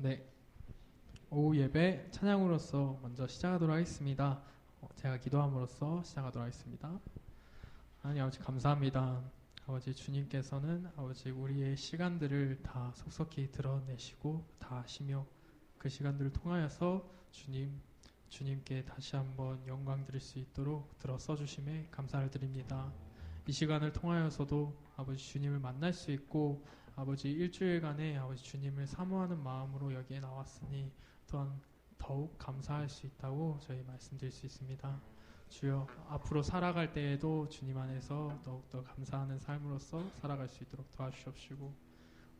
네. 오후 예배 찬양으로서 먼저 시작하도록 하겠습니다. 어, 제가 기도함으로써 시작하도록 하겠습니다. 하나님 아버지 감사합니다. 아버지 주님께서는 아버지 우리의 시간들을 다 속속히 드러내시고 다 하시며 그 시간들을 통하여서 주님 주님께 다시 한번 영광 드릴 수 있도록 들어 써 주심에 감사를 드립니다. 이 시간을 통하여서도 아버지 주님을 만날 수 있고 아버지 일주일간에 아버지 주님을 사모하는 마음으로 여기에 나왔으니 또한 더욱 감사할 수 있다고 저희 말씀드릴 수 있습니다. 주여 앞으로 살아갈 때에도 주님 안에서 더욱더 감사하는 삶으로서 살아갈 수 있도록 도와주시옵시고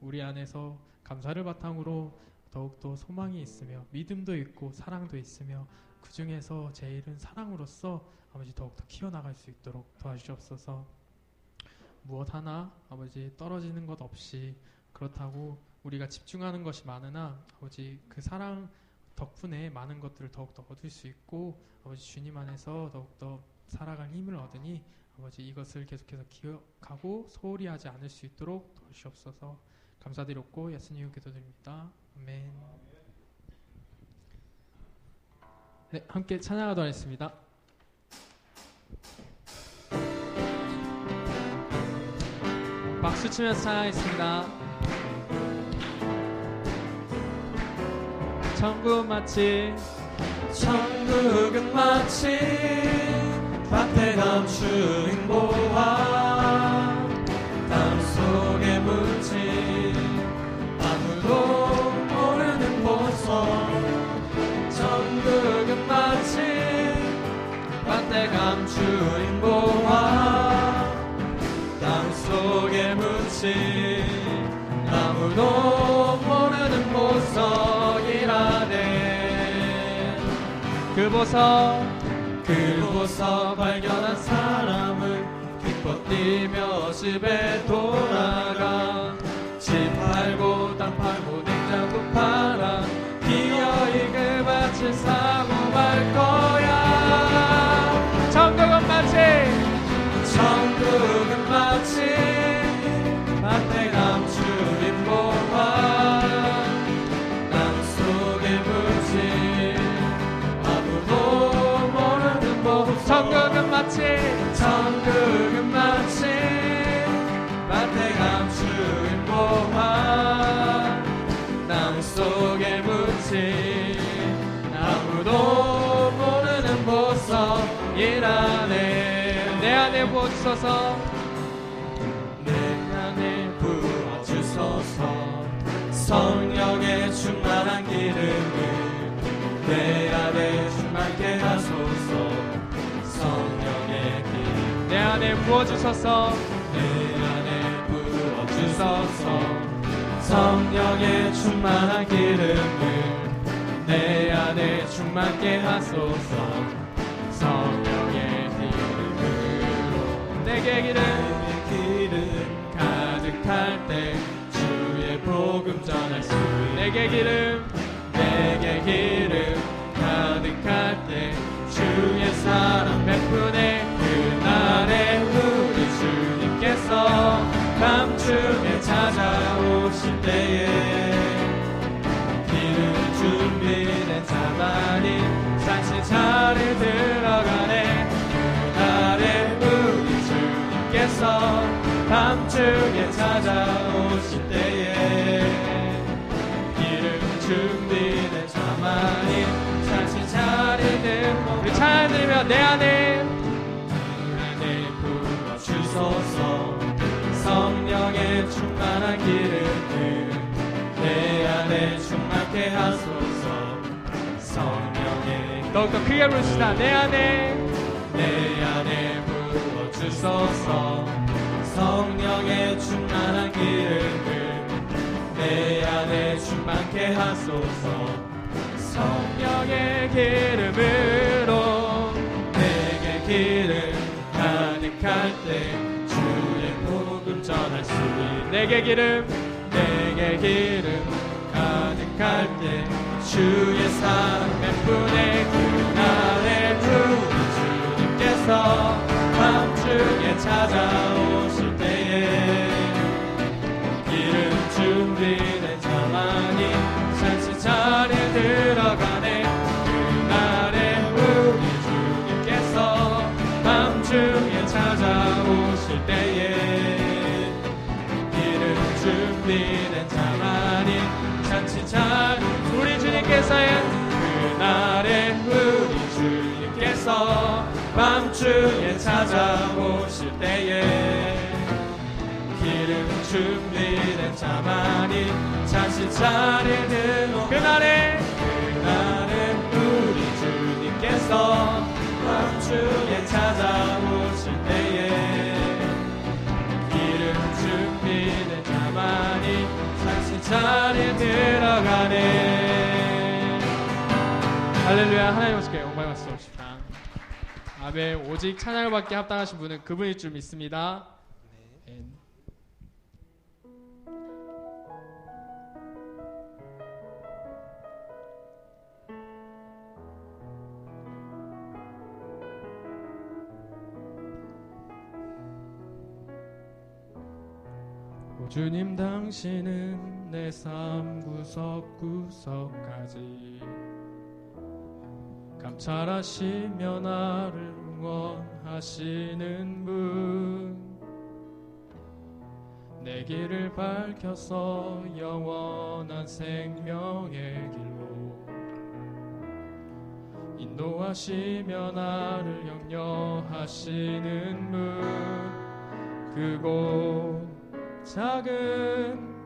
우리 안에서 감사를 바탕으로 더욱더 소망이 있으며 믿음도 있고 사랑도 있으며 그 중에서 제일은 사랑으로서 아버지 더욱더 키워나갈 수 있도록 도와주시옵소서 무엇 하나 아버지 떨어지는 것 없이 그렇다고 우리가 집중하는 것이 많으나 아버지 그 사랑 덕분에 많은 것들을 더욱더 얻을 수 있고 아버지 주님 안에서 더욱더 살아갈 힘을 얻으니 아버지 이것을 계속해서 기억하고 소홀히 하지 않을 수 있도록 도와주시옵소서 감사드렸고 예수님 기도드립니다. 아멘 네, 함께 찬양하도록 하겠습니다. 박수 치면서 찬양하겠습니다. 천국 마치 천국은 마치 아무도 모르는 보석이라네. 그 보석 그 보석 발견한 사람은 기뻐 뛰며 집에 돌아가. 집 팔고 땅 팔고 냉장고 팔아. 기어이 그 밭을 사고 말 거야 속에 묻힌 아무도 모르는 보석이라네 내 안에 부어주소서. 내 안에 부어주소서. 성령의 충만한 기름을 내 안에 충만케 하소서. 성령의 기름. 내 안에 부어주소서. 내 안에 부어주소서 성령의 충만한 기름을 내 안에 충만케 하소서. 성령의 기름으로 내게 기름. 기름 가득할 때 주의 복음 전할 수 내게 기름. 내게 기름 가득할 때 밤중에 찾아오실 때에 기름 준비된 자만이 차를 들고 우리 찬양 드리며 내 안에 안에 부어주소서. 성령의 충만한 기름을 내 안에 충만케 하소서. 성령의 더욱더 크게 부르시다. 내 안에 내 안에 부어주소서 성령의 충만한 기름을 내 안에 충만케 하소서. 성령의 기름으로 내게 기름 가득할 때 주의 복음 전할 수 있네 내게 기름 내게 기름 가득할 때 주의 사랑 베푸네 그날에 우리 주님께서 밤중에 찾아오 넘어질 때에 이름 준비된 자만이 잔치찬 우리 주님께서의 그날에 우리 주님께서 밤중에 찾아오실 때에 기름 준비된 자만이 자신 차례는 할렐루야 하나님 아버지께 영광 말씀하십시다. 아멘. 오직 찬양을 받게 합당하신 분은 그분일 줄 믿습니다. 주님 당신은 내 삶 구석구석까지 감찰하시며 나를 응원하시는 분. 내 길을 밝혀서 영원한 생명의 길로 인도하시며 나를 영려하시는 분. 크고 작은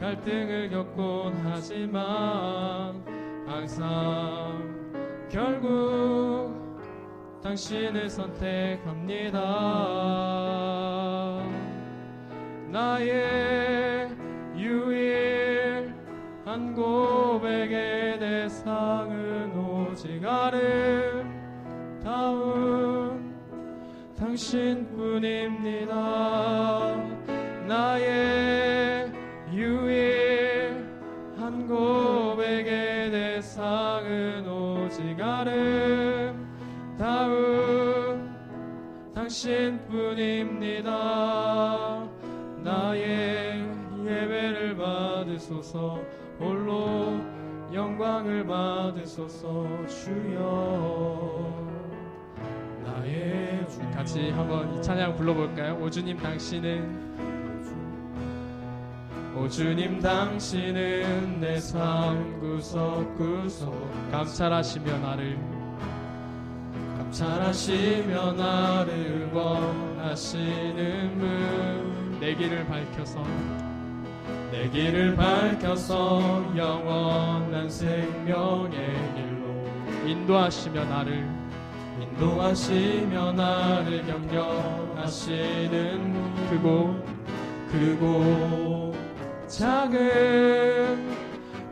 갈등을 겪곤 하지만 항상 결국 당신을 선택합니다. 나의 유일한 고백의 대상은 오직 아름다운 당신뿐입니다. 나의 아름다운 당신뿐입니다. 나의 예배를 받으소서 홀로 영광을 받으소서 주여 나의 주 같이 한번 이 찬양 불러볼까요? 오 주님 당신은 오 주님 당신은 내 삶 구석 구석 감찰하시며 나를 감찰하시며 나를 응원하시는 분. 내 길을 밝혀서 내 길을 밝혀서 영원한 생명의 길로 인도하시며 나를 인도하시며 나를 격려하시는 분. 크고 크고 작은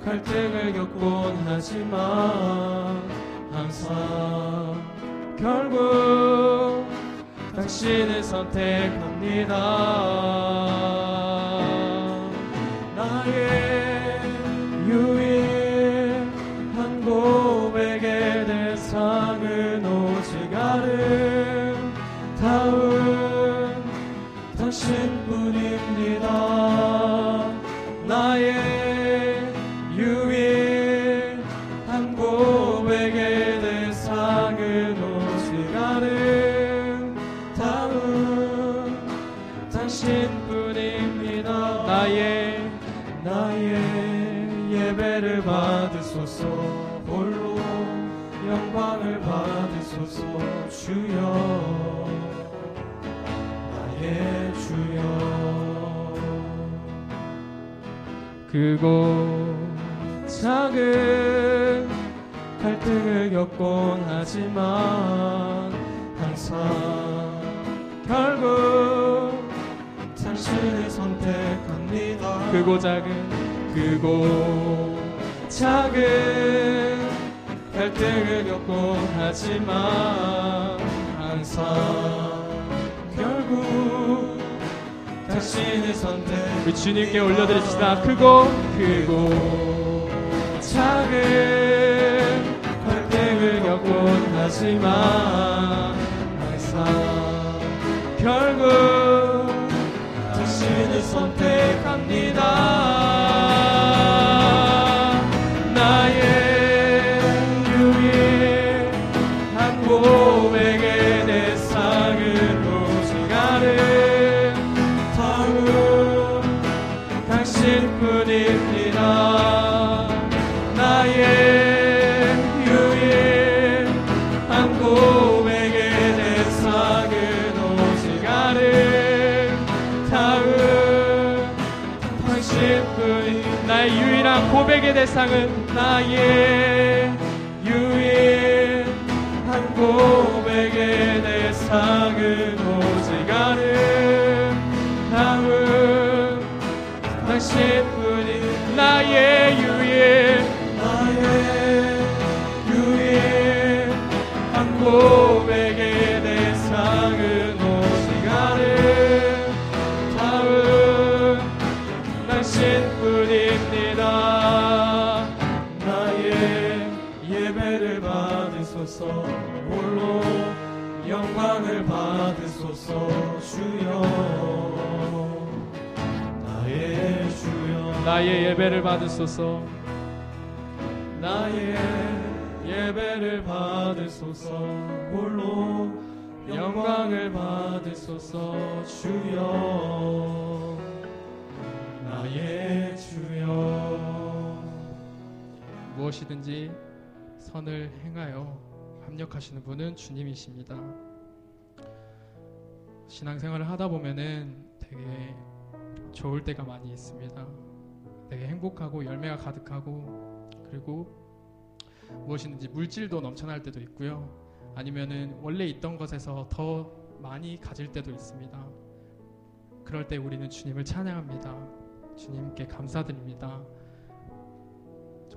갈등을 겪곤 하지만 항상 결국 당신을 선택합니다. 나의 유일한 고백의 대상은 오직 아름다운 당신뿐입니다. 나의 유일한 고백의 대상은 오직 아름다운 당신뿐입니다. 나의 나의 예배를 받으소서. 홀로 영광을 받으소서. 주여 크고 작은 갈등을 겪곤 하지만 항상 결국 당신을 선택합니다. 크고 작은 크고 작은 갈등을 겪곤 하지만 항상 결국 당신의 선택 우리 주님께 올려드립시다. 크고 크고. 작은 갈등을 겪곤 하지만 항상 결국 당신을 선택 고백의 대상은 나의 유일한 고백의 대상은 오직 아름다운 당신 예배를 받으소서. 홀로 영광을 받으소서. 주여 나의 주여. 나의 예배를 받으소서. 나의 예배를 받으소서. 홀로 영광을 받으소서. 주여 나의 주여. 무엇이든지 선을 행하여 합력하시는 분은 주님이십니다. 신앙생활을 하다 보면은 되게 좋을 때가 많이 있습니다. 되게 행복하고 열매가 가득하고 그리고 무엇이든지 물질도 넘쳐날 때도 있고요. 아니면은 원래 있던 것에서 더 많이 가질 때도 있습니다. 그럴 때 우리는 주님을 찬양합니다. 주님께 감사드립니다.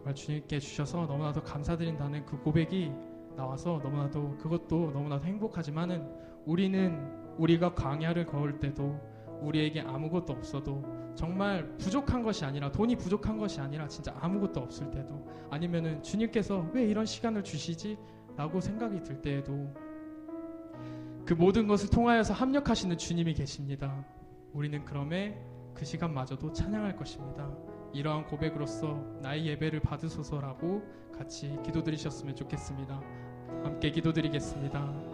정말 주님께 주셔서 너무나도 감사드린다는 그 고백이 나와서 너무나도 그것도 너무나도 행복하지만은 우리는 우리가 광야를 걸을 때도 우리에게 아무것도 없어도 정말 부족한 것이 아니라 돈이 부족한 것이 아니라 진짜 아무것도 없을 때도 아니면은 주님께서 왜 이런 시간을 주시지? 라고 생각이 들 때에도 그 모든 것을 통하여서 합력하시는 주님이 계십니다. 우리는 그럼에 그 시간마저도 찬양할 것입니다. 이러한 고백으로서 나의 예배를 받으소서라고 같이 기도드리셨으면 좋겠습니다. 함께 기도드리겠습니다.